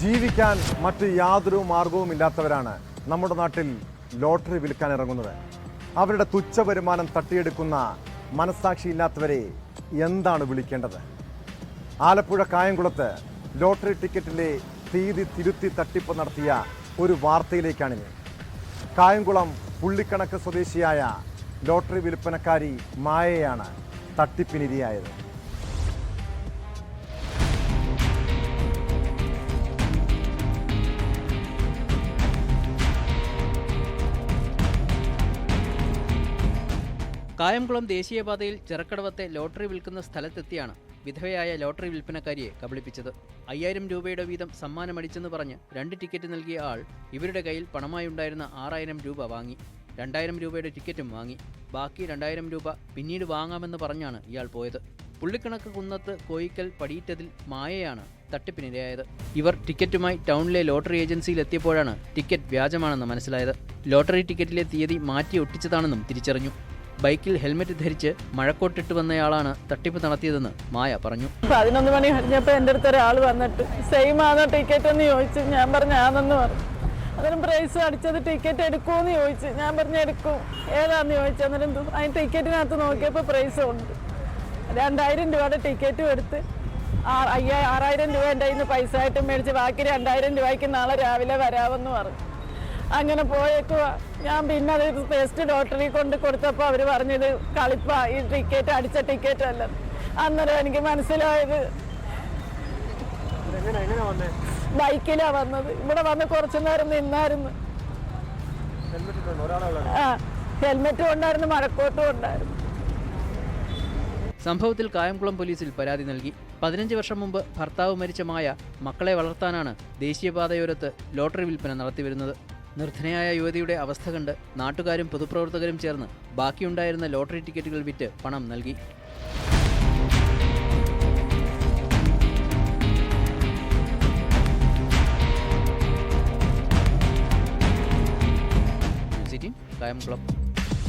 ജീവിക്കാൻ മറ്റ് യാതൊരു മാർഗവും ഇല്ലാത്തവരാണ് നമ്മുടെ നാട്ടിൽ ലോട്ടറി വിൽക്കാൻ ഇറങ്ങുന്നത്. അവരുടെ തുച്ഛ വരുമാനം തട്ടിയെടുക്കുന്ന മനസ്സാക്ഷിയില്ലാത്തവരെ എന്താണ് വിളിക്കേണ്ടത്? ആലപ്പുഴ കായംകുളത്ത് ലോട്ടറി ടിക്കറ്റിലെ തീയതി തിരുത്തി തട്ടിപ്പ് നടത്തിയ ഒരു വാർത്തയിലേക്കാണിനി കായംകുളം പുള്ളിക്കണക്ക് സ്വദേശിയായ ലോട്ടറി വിൽപ്പനക്കാരി മായയാണ് തട്ടിപ്പിനിരയായത്. കായംകുളം ദേശീയപാതയിൽ ചെറുക്കടവത്തെ ലോട്ടറി വിൽക്കുന്ന സ്ഥലത്തെത്തിയാണ് വിധവയായ ലോട്ടറി വിൽപ്പനക്കാരിയെ കബളിപ്പിച്ചത്. അയ്യായിരം രൂപയുടെ വീതം സമ്മാനം സമ്മാനമടിച്ചെന്ന് പറഞ്ഞ് രണ്ട് ടിക്കറ്റ് നൽകിയ ആൾ ഇവരുടെ കയ്യിൽ പണമായി ഉണ്ടായിരുന്ന ആറായിരം രൂപ വാങ്ങി. രണ്ടായിരം രൂപയുടെ ടിക്കറ്റും വാങ്ങി. ബാക്കി രണ്ടായിരം രൂപ പിന്നീട് വാങ്ങാമെന്ന് പറഞ്ഞാണ് ഇയാൾ പോയത്. പുള്ളിക്കണക്ക് കുന്നത്ത് കോയിക്കൽ പടിയിട്ടതിൽ മായയാണ് തട്ടിപ്പിനിരയായത്. ഇവർ ടിക്കറ്റുമായി ടൗണിലെ ലോട്ടറി ഏജൻസിയിൽ എത്തിയപ്പോഴാണ് ടിക്കറ്റ് വ്യാജമാണെന്ന് മനസ്സിലായത്. ലോട്ടറി ടിക്കറ്റിലെ തീയതി മാറ്റി ഒട്ടിച്ചതാണെന്നും തിരിച്ചറിഞ്ഞു. ബൈക്കിൽ ഹെൽമെറ്റ് ധരിച്ച് മഴക്കോട്ടിട്ട് വന്നയാളാണ് തട്ടിപ്പ് നടത്തിയതെന്ന് മായ പറഞ്ഞു. പതിനൊന്ന് മണി കഴിഞ്ഞപ്പോൾ എന്റെ അടുത്ത് ഒരാൾ വന്നിട്ട് സെയിം ആണോ ടിക്കറ്റ് എന്ന് ചോദിച്ചു. ഞാൻ പറഞ്ഞു ആണെന്ന് പറഞ്ഞു. അന്നേരം പ്രൈസ് അടിച്ചത് ടിക്കറ്റ് എടുക്കുമെന്ന് ചോദിച്ചു. ഞാൻ പറഞ്ഞു എടുക്കും. ഏതാന്ന് ചോദിച്ചു. അന്നേരം അതിന് ടിക്കറ്റിനകത്ത് നോക്കിയപ്പോൾ പ്രൈസ് ഉണ്ട്. രണ്ടായിരം രൂപയുടെ ടിക്കറ്റും എടുത്ത് അയ്യാ ആറായിരം രൂപ എന്റെ കയ്യിൽ നിന്ന് പൈസ ആയിട്ട് മേടിച്ച് ബാക്കി രണ്ടായിരം രൂപയ്ക്ക് നാളെ രാവിലെ വരാമെന്ന് പറഞ്ഞു. അങ്ങനെ പോയേക്കുക ഞാൻ പിന്നെ അത് ടെസ്റ്റ് ലോട്ടറി കൊണ്ട് കൊടുത്തപ്പോൾ അവർ പറഞ്ഞത് കളിപ്പ ഈ ടിക്കറ്റ് അടിച്ച ടിക്കറ്റ് അല്ല അന്നേരം എനിക്ക് മനസ്സിലായത് ബൈക്കിലാ വന്നത്. ഇവിടെ വന്ന് കുറച്ചു നേരം നിന്നായിരുന്നു. ആ ഹെൽമെറ്റും ഉണ്ടായിരുന്നു മഴക്കോട്ടും ഉണ്ടായിരുന്നു. സംഭവത്തിൽ കായംകുളം പോലീസിൽ പരാതി നൽകി. പതിനഞ്ച് വർഷം മുമ്പ് ഭർത്താവ് മരിച്ച മായ മക്കളെ വളർത്താനാണ് ദേശീയപാതയോരത്ത് ലോട്ടറി വിൽപ്പന നടത്തിവരുന്നത്. നിർധനയായ യുവതിയുടെ അവസ്ഥ കണ്ട് നാട്ടുകാരും പൊതുപ്രവർത്തകരും ചേർന്ന് ബാക്കിയുണ്ടായിരുന്ന ലോട്ടറി ടിക്കറ്റുകൾ വിറ്റ് പണം നൽകി. കായംകുളം.